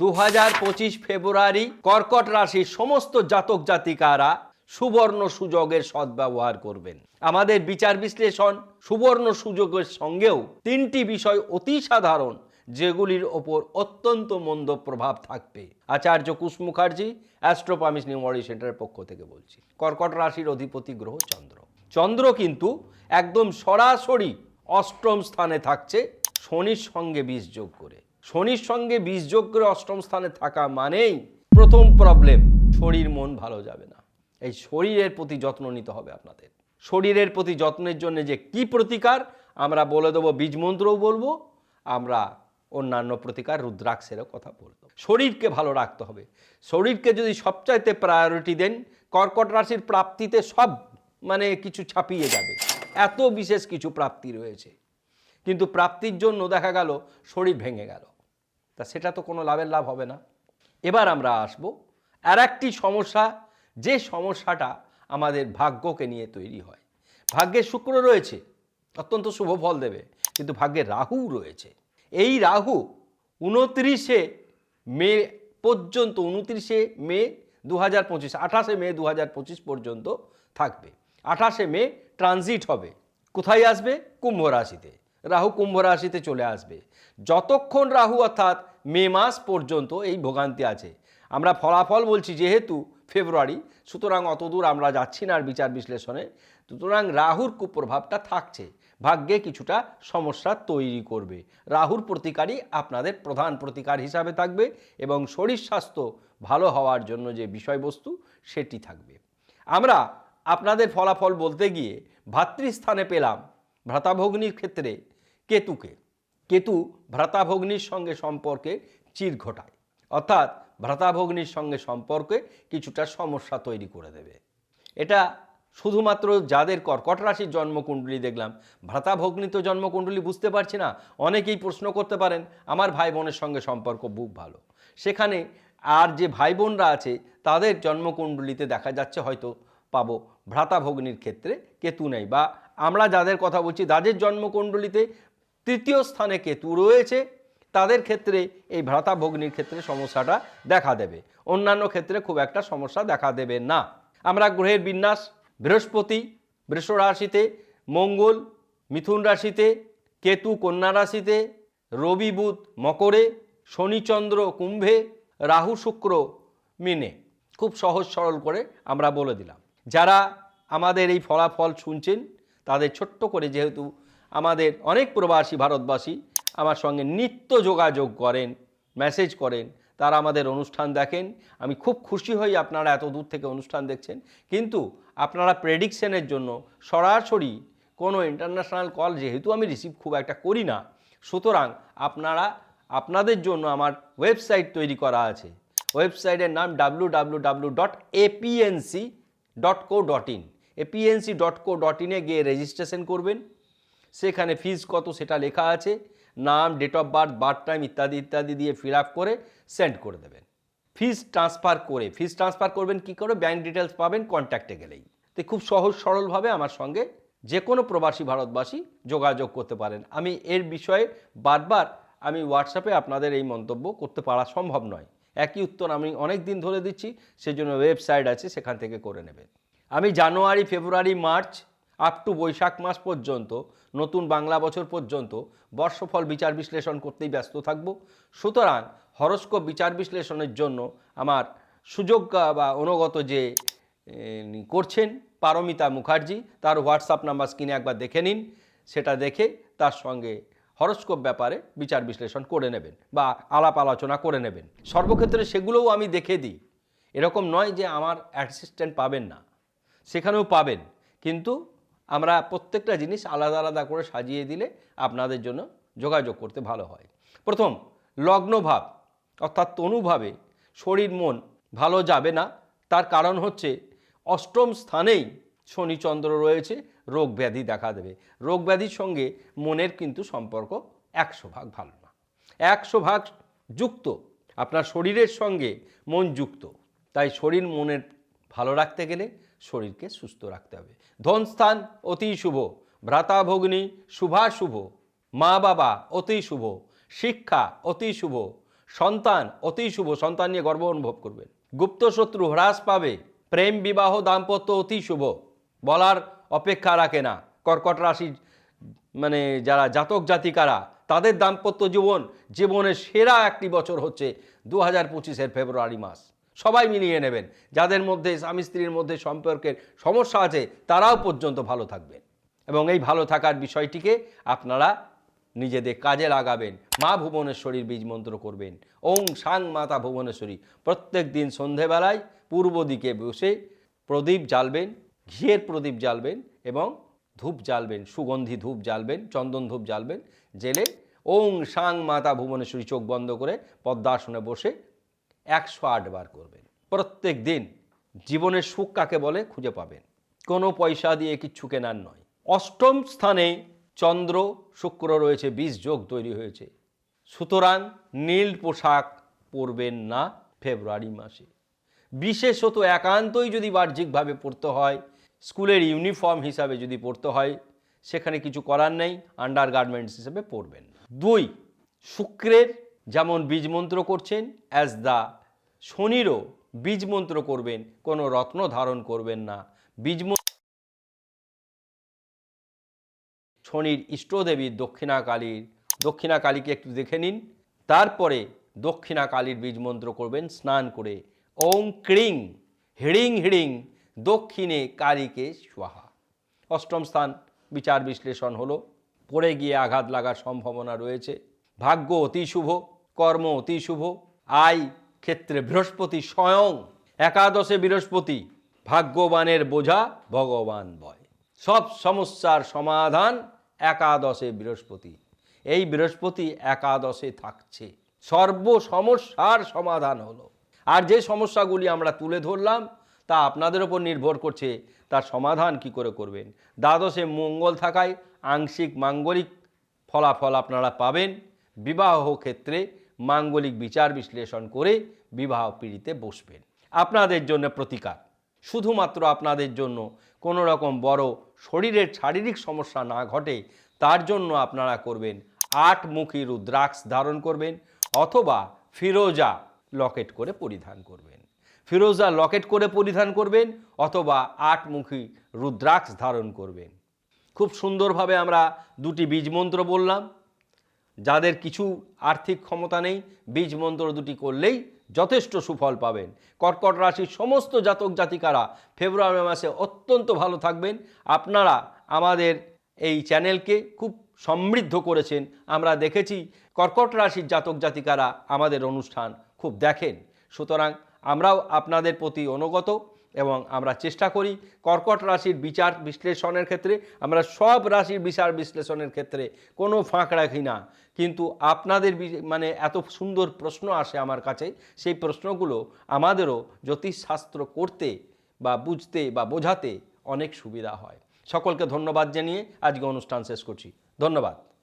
দু হাজার পঁচিশ ফেব্রুয়ারি কর্কট রাশির সমস্ত জাতক জাতিকারা সুবর্ণ সুযোগের সদ্ব্যবহার করবেন। আমাদের বিচার বিশ্লেষণ সুবর্ণ সুযোগের সঙ্গেও তিনটি বিষয় অতি সাধারণ, যেগুলির ওপর অত্যন্ত মন্দ প্রভাব থাকবে। আচার্য কুশ মুখার্জি, অ্যাস্ট্রোপামিস নিউমরি সেন্টারের পক্ষ থেকে বলছি, কর্কট রাশির অধিপতি গ্রহ চন্দ্র। চন্দ্র কিন্তু একদম সরাসরি অষ্টম স্থানে থাকছে, শনির সঙ্গে বীজ যোগ করে। শনির সঙ্গে যোগ করে অষ্টম স্থানে থাকা মানেই প্রথম প্রবলেম শরীর মন ভালো যাবে না। এই শরীরের প্রতি যত্ন নিতে হবে আপনাদের। শরীরের প্রতি যত্নের জন্য যে কি প্রতিকার, আমরা বলে দেবো বীজ মন্ত্রও বলব, আমরা অন্যান্য প্রতিকার রুদ্রাক্ষেরও কথা বলব শরীরকে ভালো রাখতে হবে। শরীরকে যদি সবচাইতে প্রায়োরিটি দেন, কর্কট রাশির প্রাপ্তিতে সব মানে কিছু ছাপিয়ে যাবে। এত বিশেষ কিছু প্রাপ্তি রয়েছে। কিন্তু প্রাপ্তির জন্য দেখা গেল শরীর ভেঙে গেল। তা সেটা তো কোনো লাভের লাভ হবে না। এবার আমরা আসব আর একটি সমস্যা, যে সমস্যাটা আমাদের ভাগ্যকে নিয়ে তৈরি হয়। ভাগ্যে শুক্র রয়েছে, অত্যন্ত শুভ ফল দেবে, কিন্তু ভাগ্যে রাহু রয়েছে। এই রাহু উনত্রিশে মে পর্যন্ত, উনত্রিশে মে দু হাজার পঁচিশ, আঠাশে মে দু হাজার পঁচিশ পর্যন্ত থাকবে। আঠাশে মে ট্রানজিট হবে। কোথায় আসবে? কুম্ভ রাশিতে। রাহু কুম্ভ রাশিতে চলে আসবে। যতক্ষণ রাহু অর্থাৎ মে মাস পর্যন্ত এই ভোগান্তি আছে, আমরা ফলাফল বলছি যেহেতু ফেব্রুয়ারি, সুতরাং অতদূর আমরা যাচ্ছি না আর বিচার বিশ্লেষণে, সুতরাং রাহুর কুপ্রভাবটা থাকছে, ভাগ্যে কিছুটা সমস্যা তৈরি করবে। রাহুর প্রতিকারই আপনাদের প্রধান প্রতিকার হিসাবে থাকবে এবং শরীর স্বাস্থ্য ভালো হওয়ার জন্য যে বিষয়বস্তু সেটি থাকবে। আমরা আপনাদের ফলাফল বলতে গিয়ে ভাতৃস্থানে পেলাম ভ্রাতাভগ্নির ক্ষেত্রে কেতুকে। কেতু ভ্রাতাভগ্নির সঙ্গে সম্পর্কে চির ঘটায়। অর্থাৎ ভ্রাতাভগ্নির সঙ্গে সম্পর্কে কিছুটা সমস্যা তৈরি করে দেবে। এটা শুধুমাত্র যাদের কর্কট রাশির জন্মকুণ্ডলী দেখলাম, ভ্রাতাভগ্নি তো জন্মকুণ্ডলী বুঝতে পারছি না, অনেকেই প্রশ্ন করতে পারেন, আমার ভাই বোনের সঙ্গে সম্পর্ক খুব ভালো। সেখানে আর যে ভাই বোনরা আছে, তাদের জন্মকুণ্ডলিতে দেখা যাচ্ছে হয়তো পাবো ভ্রাতাভগ্নির ক্ষেত্রে কেতু নেই বা আমরা যাদের কথা বলছি তাদের জন্মকুণ্ডলিতে তৃতীয় স্থানে কেতু রয়েছে, তাদের ক্ষেত্রে এই ভ্রাতাভগ্নির ক্ষেত্রে সমস্যাটা দেখা দেবে। অন্যান্য ক্ষেত্রে খুব একটা সমস্যা দেখা দেবে না। আমরা গ্রহের বিন্যাস, বৃহস্পতি বৃষ রাশিতে মঙ্গল, মিথুন রাশিতে কেতু, কন্যা রাশিতে রবি বুধ, মকরে শনিচন্দ্র কুম্ভে, রাহু শুক্র, মিনে। খুব সহজ সরল করে আমরা বলে দিলাম। যারা আমাদের এই ফলাফল শুনছেন তাদের ছোট্ট করে যেহেতু আমাদের অনেক প্রবাসী ভারতবাসী আমার সঙ্গে নিত্য যোগাযোগ করেন মেসেজ করেন, তারা আমাদের অনুষ্ঠান দেখেন। আমি খুব খুশি হই আপনারা এত দূর থেকে অনুষ্ঠান দেখছেন। কিন্তু আপনারা প্রেডিকশনের জন্য সরাসরি কোনো ইন্টারন্যাশনাল কল যেহেতু আমি রিসিভ খুব একটা করি না, সুতরাং আপনারা, আপনাদের জন্য আমার ওয়েবসাইট তৈরি করা আছে। ওয়েবসাইটের নাম W W W dot APNC dot co dot in APNC dot co dot ইনে গিয়ে রেজিস্ট্রেশন করবেন। সেখানে ফিজ কত সেটা লেখা আছে। নাম date of birth birth time ইত্যাদি ইত্যাদি দিয়ে ফিল আপ করে সেন্ড করে দেবেন। ফিজ ট্রান্সফার করে ফিজ ট্রান্সফার করবেন কি করে? ব্যাঙ্ক ডিটেলস পাবেন কন্ট্যাক্টে গেলেই। তো খুব সহজ সরলভাবে আমার সঙ্গে যে কোনো প্রবাসী ভারতবাসী যোগাযোগ করতে পারেন। আমি এর বিষয়ে বারবার আমি হোয়াটসঅ্যাপে আপনাদের এই মন্তব্য করতে পারা সম্ভব নয়। একই উত্তর আমি অনেক দিন ধরে দিচ্ছি, সেজন্য ওয়েবসাইট আছে, সেখান থেকে করে নেবেন। আমি January, February, March up to Boishakh মাস পর্যন্ত, নতুন বাংলা বছর পর্যন্ত বর্ষফল বিচার বিশ্লেষণ করতেই ব্যস্ত থাকব। সুতরাং হরস্কোপ বিচার বিশ্লেষণের জন্য আমার সুযোগ বা অনুগত যে করছেন পারমিতা মুখার্জি, তার হোয়াটসঅ্যাপ নাম্বার স্ক্রিনে একবার দেখে নিন। সেটা দেখে তার সঙ্গে হরস্কোপ ব্যাপারে বিচার বিশ্লেষণ করে নেবেন বা আলাপ আলোচনা করে নেবেন। সর্বক্ষেত্রে সেগুলোও আমি দেখে দিই। এরকম নয় যে আমার অ্যাসিস্ট্যান্ট পাবেন না। সেখানেও পাবেন। কিন্তু আমরা প্রত্যেকটা জিনিস আলাদা আলাদা করে সাজিয়ে দিলে আপনাদের জন্য যোগাযোগ করতে ভালো হয়। প্রথম লগ্নভাব অর্থাৎ তনুভাবে শরীর মন ভালো যাবে না। তার কারণ হচ্ছে অষ্টম স্থানেই শনিচন্দ্র রয়েছে, রোগ ব্যাধি দেখা দেবে। রোগ ব্যাধির সঙ্গে মনের কিন্তু সম্পর্ক একশো ভাগ ভালো না। একশো ভাগ যুক্ত, আপনার শরীরের সঙ্গে মন যুক্ত। তাই শরীর মনের ভালো রাখতে গেলে শরীরকে সুস্থ রাখতে হবে। ধনস্থান অতি শুভ ভ্রাতাভগ্নি শুভাশুভ মা বাবা অতি শুভ, শিক্ষা অতি শুভ, সন্তান অতি শুভ, সন্তান নিয়ে গর্ব অনুভব করবেন। গুপ্ত শত্রু হ্রাস পাবে, প্রেম বিবাহ দাম্পত্য অতি শুভ, বলার অপেক্ষা রাখে না। কর্কট রাশির মানে যারা জাতক জাতিকারা, তাদের দাম্পত্য জীবন, জীবনের সেরা একটি বছর হচ্ছে দু হাজার পঁচিশের ফেব্রুয়ারি মাস। সবাই মিলিয়ে নেবেন। যাদের মধ্যে স্বামী স্ত্রীর মধ্যে সম্পর্কের সমস্যা আছে, তারাও পর্যন্ত ভালো থাকবেন। এবং এই ভালো থাকার বিষয়টিকে আপনারা নিজেদের কাজে লাগাবেন। মা ভুবনেশ্বরীর বীজ মন্ত্র করবেন। ওং সাং মাতা ভুবনেশ্বরী। প্রত্যেক দিন সন্ধেবেলায় পূর্ব দিকে বসে প্রদীপ জ্বালবেন, ঘিয়ের প্রদীপ জ্বালবেন এবং ধূপ জ্বালবেন, সুগন্ধি ধূপ জ্বালবেন, চন্দন ধূপ জ্বালবেন, জেলে ওং সাং মাতা ভুবনেশ্বরী চোখ বন্ধ করে পদ্মাসনে বসে একশো আট বার করবেন। প্রত্যেক দিন জীবনের সুখ কাকে বলে খুঁজে পাবেন। কোনো পয়সা দিয়ে কিচ্ছু কেনার নয়। অষ্টম স্থানে চন্দ্র, শুক্র রয়েছে বিষ যোগ তৈরি হয়েছে। সুতরাং নীল পোশাক পরবেন না ফেব্রুয়ারি মাসে। বিশেষত একান্তই যদি বাহ্যিকভাবে পড়তে হয়, স্কুলের ইউনিফর্ম হিসাবে যদি পড়তে হয়, সেখানে কিছু করার নেই আন্ডার গার্মেন্টস হিসেবে পড়বেন। দুই, শুক্রের যেমন বীজ মন্ত্র করছেন অ্যাজ দ্য শনিরও বীজ মন্ত্র করবেন, কোনো রত্ন ধারণ করবেন না। বীজমন্ত্র শনির ইষ্টদেবী দক্ষিণা কালীর দক্ষিণা কালীকে একটু দেখে নিন। তারপরে দক্ষিণা কালীর বীজ মন্ত্র করবেন, স্নান করে। ওং ক্রিং হিড়িং হিড়িং দক্ষিণে কালীকে স্বাহা। অষ্টম স্থান, বিচার বিশ্লেষণ হলো। পড়ে গিয়ে আঘাত লাগার সম্ভাবনা রয়েছে। ভাগ্য অতি শুভ, কর্ম অতি শুভ আয় ক্ষেত্রে বৃহস্পতি স্বয়ং, একাদশে বৃহস্পতি, ভাগ্যবানের বোঝা ভগবান বয়। সব সমস্যার সমাধান একাদশে বৃহস্পতি। এই বৃহস্পতি একাদশে থাকছে। সর্ব সমস্যার সমাধান হলো। আর যে সমস্যাগুলি আমরা তুলে ধরলাম, তা আপনাদের ওপর নির্ভর করছে, তার সমাধান কি করে করবেন? দ্বাদশে মঙ্গল থাকায় আংশিক মাঙ্গলিক ফলাফল আপনারা পাবেন। বিবাহ ক্ষেত্রে মাঙ্গলিক বিচার বিশ্লেষণ করে বিবাহ পিড়িতে বসবেন। আপনাদের জন্য প্রতিকার। শুধুমাত্র আপনাদের জন্য, কোনো রকম বড় শরীরের শারীরিক সমস্যা না ঘটে, তার জন্য আপনারা করবেন আটমুখী রুদ্রাক্ষ ধারণ করবেন অথবা ফিরোজা লকেট করে পরিধান করবেন। ফিরোজা লকেট করে পরিধান করবেন অথবা আটমুখী রুদ্রাক্ষ ধারণ করবেন। খুব সুন্দরভাবে আমরা দুটি বীজ মন্ত্র বললাম। যাদের কিছু আর্থিক ক্ষমতা নেই, বীজ মন্ত্র দুটি করলেই যথেষ্ট সুফল পাবেন। কর্কট রাশির সমস্ত জাতক জাতিকারা ফেব্রুয়ারি মাসে অত্যন্ত ভালো থাকবেন। আপনারা আমাদের এই চ্যানেলকে খুব সমৃদ্ধ করেছেন। আমরা দেখেছি কর্কট রাশির জাতক জাতিকারা আমাদের অনুষ্ঠান খুব দেখেন। সুতরাং আমরাও আপনাদের প্রতি অনুগত। এবং আমরা চেষ্টা করি কর্কট রাশির বিচার বিশ্লেষণের ক্ষেত্রে, আমরা সব রাশির বিচার বিশ্লেষণের ক্ষেত্রে কোনো ফাঁক রাখি না। কিন্তু আপনাদের মানে এত সুন্দর প্রশ্ন আসে আমার কাছে, সেই প্রশ্নগুলো আমাদেরও জ্যোতিষশাস্ত্র করতে বা বুঝতে বা বোঝাতে অনেক সুবিধা হয়। সকলকে ধন্যবাদ জানিয়ে আজকে অনুষ্ঠান শেষ করছি। ধন্যবাদ।